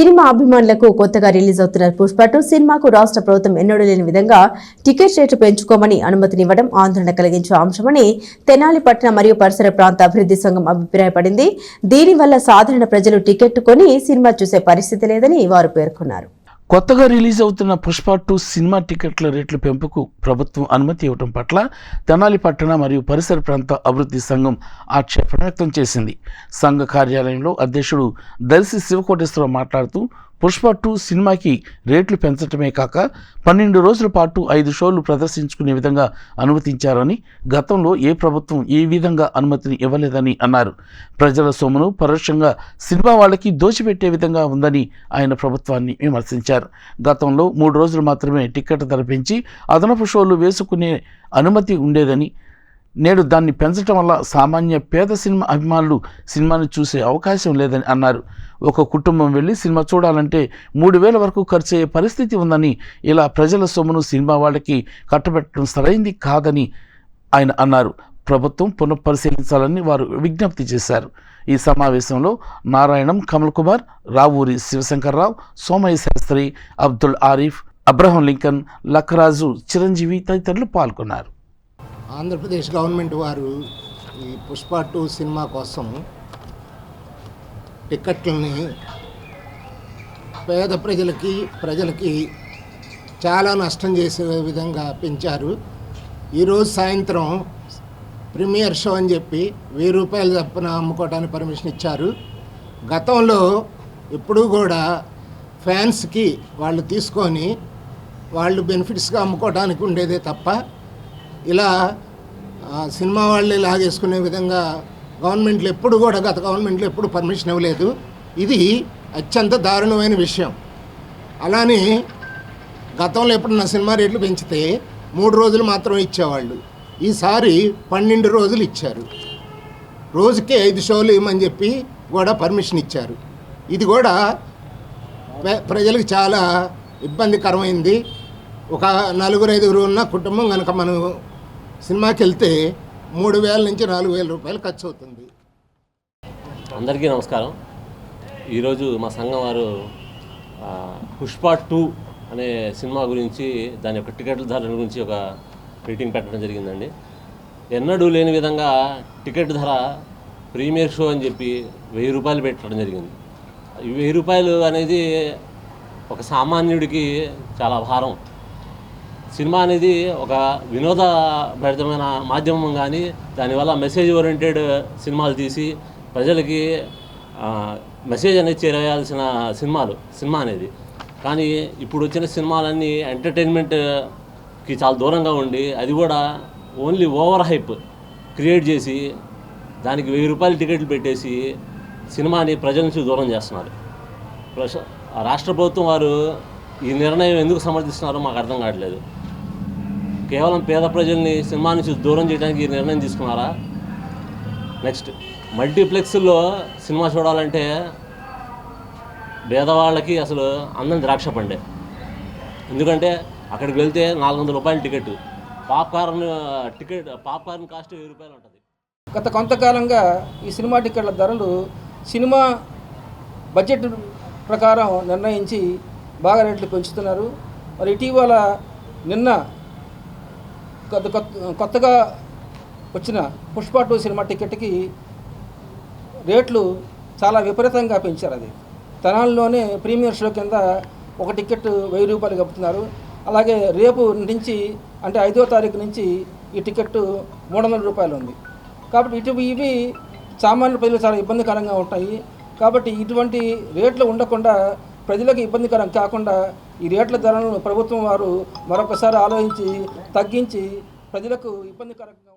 Cinema అభిమానులకు కొత్తగా release అవుతున్న పుష్ప టూ. సినిమాకు రాష్ట్ర ప్రభుత్వం ఎన్నడూ లేని విధంగా టికెట్ రేటు పెంచుకోమని అనుమతినివ్వడం ఆందోళన కలిగించే అంశమని తెనాలి పట్టణ మరియు పరిసర ప్రాంత అభివృద్ధి సంఘం అభిప్రాయపడింది. దీనివల్ల సాధారణ ప్రజలు టికెట్ కొని సినిమా చూసే పరిస్థితి లేదని వారు పేర్కొన్నారు. కొత్తగా రిలీజ్ అవుతున్న పుష్ప టూ సినిమా టికెట్ల రేట్ల పెంపుకు ప్రభుత్వం అనుమతి ఇవ్వడం పట్ల తెనాలి పట్టణ మరియు పరిసర ప్రాంత అభివృద్ధి సంఘం ఆక్షేపణ వ్యక్తం చేసింది. సంఘ కార్యాలయంలో అధ్యక్షుడు దర్శి శివకోటేశ్వరరావు మాట్లాడుతూ పుష్ప టూ సినిమాకి రేట్లు పెంచటమే కాక పన్నెండు రోజుల పాటు ఐదు షోలు ప్రదర్శించుకునే విధంగా అనుమతించారని గతంలో ఏ ప్రభుత్వం ఏ విధంగా అనుమతిని ఇవ్వలేదని అన్నారు. ప్రజల సొమ్మును పరోక్షంగా సినిమా వాళ్ళకి దోచిపెట్టే విధంగా ఉందని ఆయన ప్రభుత్వాన్ని విమర్శించారు. గతంలో మూడు రోజులు మాత్రమే టికెట్ ధర పెంచి అదనపు షోలు వేసుకునే అనుమతి ఉండేదని నేడు దాన్ని పెంచడం వల్ల సామాన్య పేద సినిమా అభిమానులు సినిమాను చూసే అవకాశం లేదని అన్నారు. ఒక కుటుంబం వెళ్ళి సినిమా చూడాలంటే మూడు వేల వరకు ఖర్చు అయ్యే పరిస్థితి ఉందని ఇలా ప్రజల సొమ్మును సినిమా వాళ్ళకి కట్టబెట్టడం సరైంది కాదని ఆయన అన్నారు. ప్రభుత్వం పునఃపరిశీలించాలని వారు విజ్ఞప్తి చేశారు. ఈ సమావేశంలో నారాయణం కమల్ కుమార్ రావూరి శివశంకర్రావు సోమయ్య శాస్త్రి అబ్దుల్ ఆరిఫ్ అబ్రహం లింకన్ లక్కరాజు చిరంజీవి తదితరులు పాల్గొన్నారు. ఆంధ్రప్రదేశ్ గవర్నమెంట్ వారు ఈ పుష్ప టూ సినిమా కోసం టిక్కెట్లని పేద ప్రజలకి ప్రజలకి చాలా నష్టం చేసే విధంగా పెంచారు. ఈరోజు సాయంత్రం ప్రీమియర్ షో అని చెప్పి వెయ్యి రూపాయలు తప్పున అమ్ముకోవడానికి పర్మిషన్ ఇచ్చారు. గతంలో ఎప్పుడూ కూడా ఫ్యాన్స్కి వాళ్ళు తీసుకొని వాళ్ళు బెనిఫిట్స్గా అమ్ముకోవడానికి ఉండేదే తప్ప ఇలా సినిమా వాళ్ళే లాగేసుకునే విధంగా గవర్నమెంట్లు ఎప్పుడు కూడా గత గవర్నమెంట్లు ఎప్పుడు పర్మిషన్ ఇవ్వలేదు. ఇది అత్యంత దారుణమైన విషయం. అలానే గతంలో ఎప్పుడన్నా సినిమా రేట్లు పెంచితే మూడు రోజులు మాత్రమే ఇచ్చేవాళ్ళు. ఈసారి పన్నెండు రోజులు ఇచ్చారు. రోజుకి ఐదు షోలు ఇవ్వమని చెప్పి కూడా పర్మిషన్ ఇచ్చారు. ఇది కూడా ప్రజలకు చాలా ఇబ్బందికరమైంది. ఒక నలుగురు ఐదుగురు ఉన్న కుటుంబం కనుక మనం సినిమాకి వెళ్తే మూడు వేల నుంచి నాలుగు వేల రూపాయలు ఖర్చు అవుతుంది అందరికీ నమస్కారం. ఈరోజు మా సంఘం వారు పుష్ప టూ అనే సినిమా గురించి దాని యొక్క టికెట్ల ధరల గురించి ఒక మీటింగ్ పెట్టడం జరిగిందండి. ఎన్నడూ లేని విధంగా టికెట్ ధర ప్రీమియర్ షో అని చెప్పి వెయ్యి రూపాయలు పెట్టడం జరిగింది. ఈ వెయ్యి రూపాయలు అనేది ఒక సామాన్యుడికి చాలా భారం. సినిమా అనేది ఒక వినోదభరితమైన మాధ్యమం కానీ దానివల్ల మెసేజ్ ఓరియంటెడ్ సినిమాలు తీసి ప్రజలకి మెసేజ్ అనేది చేరేయాల్సిన సినిమాలు సినిమా అనేది. కానీ ఇప్పుడు వచ్చిన సినిమాలన్నీ ఎంటర్టైన్మెంట్కి చాలా దూరంగా ఉండి అది కూడా ఓన్లీ ఓవర్ హైప్ క్రియేట్ చేసి దానికి వెయ్యి రూపాయలు టికెట్లు పెట్టేసి సినిమాని ప్రజల నుంచి దూరం చేస్తున్నారు. ఆ రాష్ట్ర ప్రభుత్వం వారు ఈ నిర్ణయం ఎందుకు సమర్థిస్తున్నారో మాకు అర్థం కావట్లేదు. కేవలం పేద ప్రజల్ని సినిమా నుంచి దూరం చేయడానికి ఈ నిర్ణయం తీసుకున్నారా? నెక్స్ట్ మల్టీప్లెక్స్లో సినిమా చూడాలంటే పేదవాళ్ళకి అసలు అందం ద్రాక్ష పండే. ఎందుకంటే అక్కడికి వెళ్తే నాలుగు వందల రూపాయల ticket popcorn ticket popcorn cost వెయ్యి రూపాయలు ఉంటుంది. గత కొంతకాలంగా ఈ సినిమా టికెట్ల ధరలు సినిమా బడ్జెట్ ప్రకారం నిర్ణయించి బాగా రేట్లు పెంచుతున్నారు. మరి ఇటీవల నిన్న కొత్తగా వచ్చిన పుష్ప టూ సినిమా టికెట్కి రేట్లు చాలా విపరీతంగా పెంచారు అది. తెనాలిలోనే ప్రీమియర్ షో కింద ఒక టికెట్ వెయ్యి రూపాయలు కప్పుతున్నారు. అలాగే రేపు నుంచి అంటే ఐదో తారీఖు నుంచి ఈ టికెట్ మూడు వందల రూపాయలు ఉంది. కాబట్టి ఇటు ఇవి సామాన్య ప్రజలు చాలా ఇబ్బందికరంగా ఉంటాయి. కాబట్టి ఇటువంటి రేట్లు ఉండకుండా ప్రజలకు ఇబ్బందికరం కాకుండా ఈ రేట్ల ధరలను ప్రభుత్వం వారు మరొకసారి ఆలోచించి తగ్గించి ప్రజలకు ఇబ్బందికరంగా